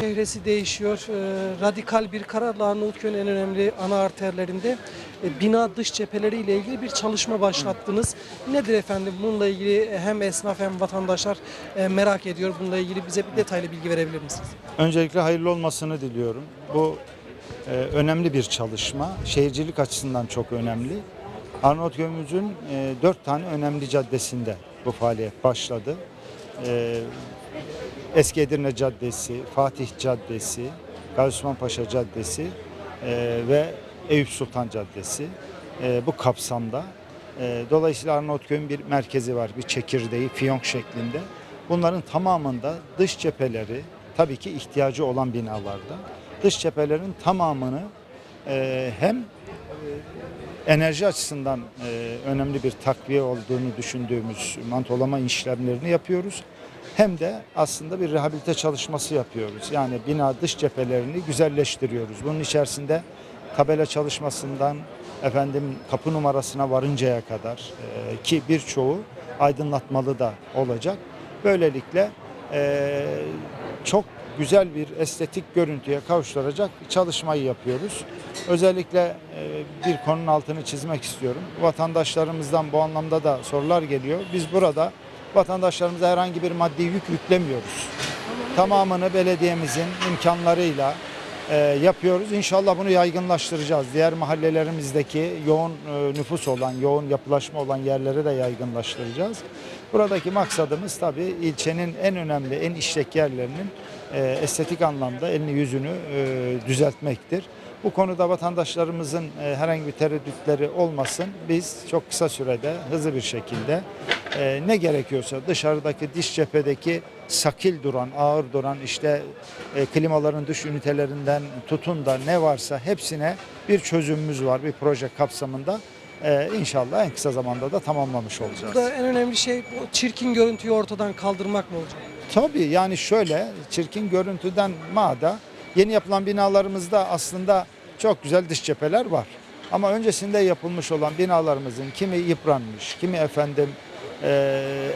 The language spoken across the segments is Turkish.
Çehresi değişiyor. Ee, radikal bir kararla Arnavutköy'ün en önemli ana arterlerinde e, bina dış cepheleriyle ilgili bir çalışma başlattınız. Nedir efendim? Bununla ilgili hem esnaf hem vatandaşlar e, merak ediyor. Bununla ilgili bize bir detaylı bilgi verebilir misiniz? Öncelikle hayırlı olmasını diliyorum. Bu e, önemli bir çalışma. Şehircilik açısından çok önemli. Arnavutköy'ümüzün e, dört tane önemli caddesinde bu faaliyet başladı. E, Eski Edirne Caddesi, Fatih Caddesi, Gazi Paşa Caddesi e, ve Eyüp Sultan Caddesi e, bu kapsamda. E, dolayısıyla Arnavutköy'ün bir merkezi var, bir çekirdeği, fiyonk şeklinde. Bunların tamamında dış cepheleri tabii ki ihtiyacı olan binalarda. Dış cephelerin tamamını e, hem enerji açısından e, önemli bir takviye olduğunu düşündüğümüz mantolama işlemlerini yapıyoruz. Hem de aslında bir rehabilite çalışması yapıyoruz. Yani bina dış cephelerini güzelleştiriyoruz. Bunun içerisinde tabela çalışmasından efendim kapı numarasına varıncaya kadar e, ki birçoğu aydınlatmalı da olacak. Böylelikle e, çok güzel bir estetik görüntüye kavuşturacak çalışmayı yapıyoruz. Özellikle e, bir konunun altını çizmek istiyorum. Vatandaşlarımızdan bu anlamda da sorular geliyor. Biz burada vatandaşlarımıza herhangi bir maddi yük yüklemiyoruz. Tamamını belediyemizin imkanlarıyla e, yapıyoruz. İnşallah bunu yaygınlaştıracağız. Diğer mahallelerimizdeki yoğun e, nüfus olan, yoğun yapılaşma olan yerlere de yaygınlaştıracağız. Buradaki maksadımız tabii ilçenin en önemli, en işlek yerlerinin e, estetik anlamda elini yüzünü e, düzeltmektir. Bu konuda vatandaşlarımızın e, herhangi bir tereddütleri olmasın. Biz çok kısa sürede hızlı bir şekilde e, ne gerekiyorsa dışarıdaki dış cephedeki sakil duran, ağır duran işte klimaların dış ünitelerinden tutun da ne varsa hepsine bir çözümümüz var bir proje kapsamında. E, inşallah en kısa zamanda da tamamlamış olacağız. Burada en önemli şey bu çirkin görüntüyü ortadan kaldırmak mı olacak? Tabii yani şöyle çirkin görüntüden mağda yeni yapılan binalarımızda aslında çok güzel dış cepheler var. Ama öncesinde yapılmış olan binalarımızın kimi yıpranmış, kimi efendim e,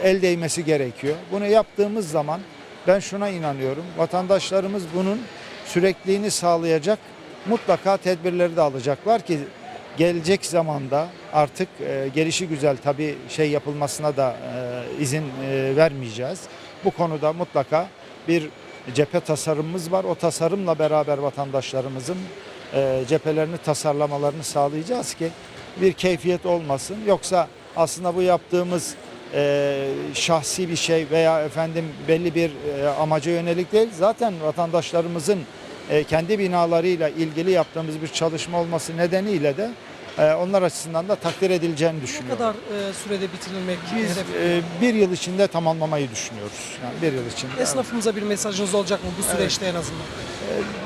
el değmesi gerekiyor. Bunu yaptığımız zaman ben şuna inanıyorum. Vatandaşlarımız bunun sürekliliğini sağlayacak mutlaka tedbirleri de alacaklar ki gelecek zamanda artık e, gelişi güzel tabii şey yapılmasına da e, izin e, vermeyeceğiz. Bu konuda mutlaka bir cephe tasarımımız var. O tasarımla beraber vatandaşlarımızın e, cephelerini tasarlamalarını sağlayacağız ki bir keyfiyet olmasın. Yoksa aslında bu yaptığımız e, şahsi bir şey veya efendim belli bir e, amaca yönelik değil. Zaten vatandaşlarımızın e, kendi binalarıyla ilgili yaptığımız bir çalışma olması nedeniyle de onlar açısından da takdir edileceğini Ne düşünüyorum. kadar e, sürede bitirilmek Biz e, bir yıl içinde tamamlamayı düşünüyoruz. Yani bir yıl içinde. Esnafımıza bir mesajınız olacak mı bu süreçte en azından?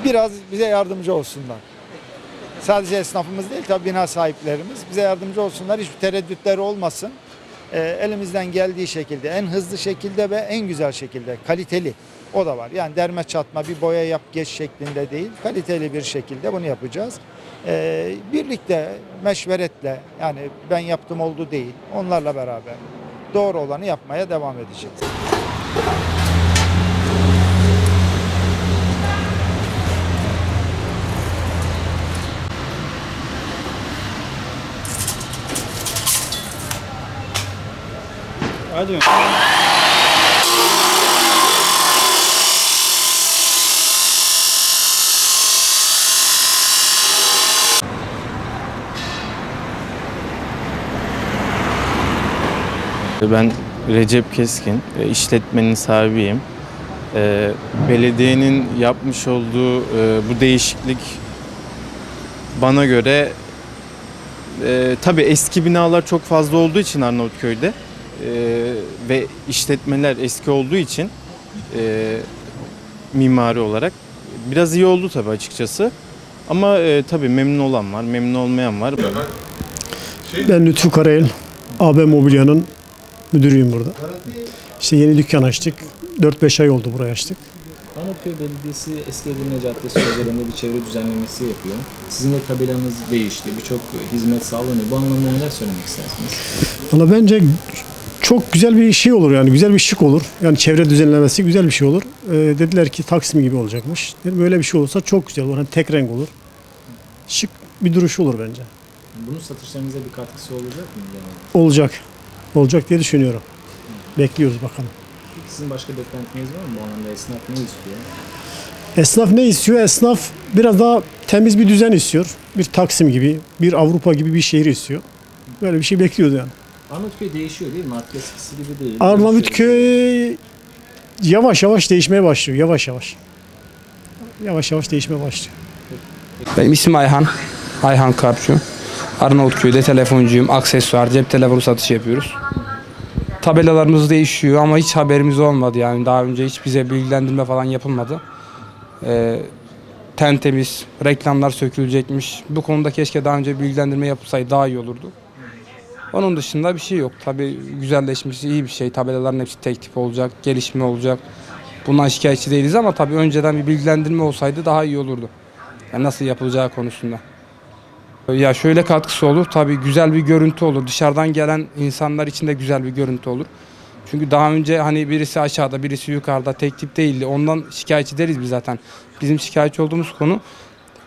Biraz bize yardımcı olsunlar. Sadece esnafımız değil tabii bina sahiplerimiz bize yardımcı olsunlar. Hiçbir tereddütleri olmasın. E, elimizden geldiği şekilde en hızlı şekilde ve en güzel şekilde kaliteli o da var. Yani derme çatma bir boya yap geç şeklinde değil kaliteli bir şekilde bunu yapacağız. E, birlikte meşveretle yani ben yaptım oldu değil onlarla beraber doğru olanı yapmaya devam edeceğiz. Hadi. Ben Recep Keskin, işletmenin sahibiyim. E, Belediyenin yapmış olduğu e, bu değişiklik bana göre e, tabii eski binalar çok fazla olduğu için Arnavutköy'de e, ve işletmeler eski olduğu için mimari olarak biraz iyi oldu tabii açıkçası. Ama e, tabii memnun olan var, memnun olmayan var. Ben Lütfü Karayel, AB Mobilya'nın müdürüyüm burada. İşte yeni dükkan açtık. 4-5 ay oldu burayı açtık. Arnavutköy Belediyesi Eski Edirne Caddesi üzerinde bir çevre düzenlemesi yapıyor. Sizin de tabelanız değişti. Birçok hizmet sağlanıyor. Bu anlamda neler söylemek istersiniz? Valla bence çok güzel bir şey olur yani güzel bir şık olur. Yani çevre düzenlemesi güzel bir şey olur. Ee, dediler ki Taksim gibi olacakmış. Dedim, böyle bir şey olursa çok güzel olur. Hani tek renk olur. Şık bir duruş olur bence. Bunun satışlarınıza bir katkısı olacak mı? Yani? Olacak. Olacak diye düşünüyorum. Bekliyoruz bakalım. Sizin başka beklentiniz var mı bu alanda? Esnaf ne istiyor? Esnaf ne istiyor? Esnaf biraz daha temiz bir düzen istiyor. Bir Taksim gibi, bir Avrupa gibi bir şehir istiyor. Böyle bir şey bekliyoruz yani. Arnavutköy değişiyor değil mi? Artık eskisi gibi değil. Arnavutköy yavaş yavaş değişmeye başlıyor. Yavaş yavaş. Yavaş yavaş değişmeye başlıyor. Benim ismim Ayhan. Ayhan Karpçu. Arnavutköy'de telefoncuyum. Aksesuar, cep telefonu satışı yapıyoruz. Tabelalarımız değişiyor ama hiç haberimiz olmadı yani. Daha önce hiç bize bilgilendirme falan yapılmadı. Ee, ten temiz, reklamlar sökülecekmiş. Bu konuda keşke daha önce bilgilendirme yapılsaydı daha iyi olurdu. Onun dışında bir şey yok. Tabii güzelleşmesi iyi bir şey. Tabelaların hepsi tek tip olacak, gelişme olacak. Bundan şikayetçi değiliz ama tabii önceden bir bilgilendirme olsaydı daha iyi olurdu. Yani nasıl yapılacağı konusunda. Ya şöyle katkısı olur. Tabii güzel bir görüntü olur. Dışarıdan gelen insanlar için de güzel bir görüntü olur. Çünkü daha önce hani birisi aşağıda, birisi yukarıda tek tip değildi. Ondan şikayetçi deriz biz zaten. Bizim şikayetçi olduğumuz konu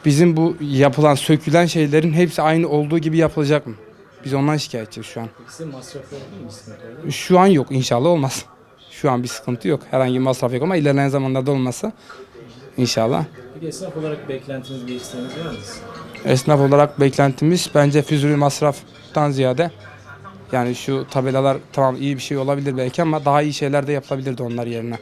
bizim bu yapılan, sökülen şeylerin hepsi aynı olduğu gibi yapılacak mı? Biz ondan şikayetçiyiz şu an. Peki masrafı? Sıkıntı olur. Şu an yok inşallah olmaz. Şu an bir sıkıntı yok. Herhangi bir masraf yok ama ilerleyen zamanlarda olmazsa inşallah. Peki esnaf olarak beklentiniz, bir isteğiniz var mı? Esnaf olarak beklentimiz bence füzuli masraftan ziyade yani şu tabelalar tamam iyi bir şey olabilir belki ama daha iyi şeyler de yapılabilirdi onlar yerine.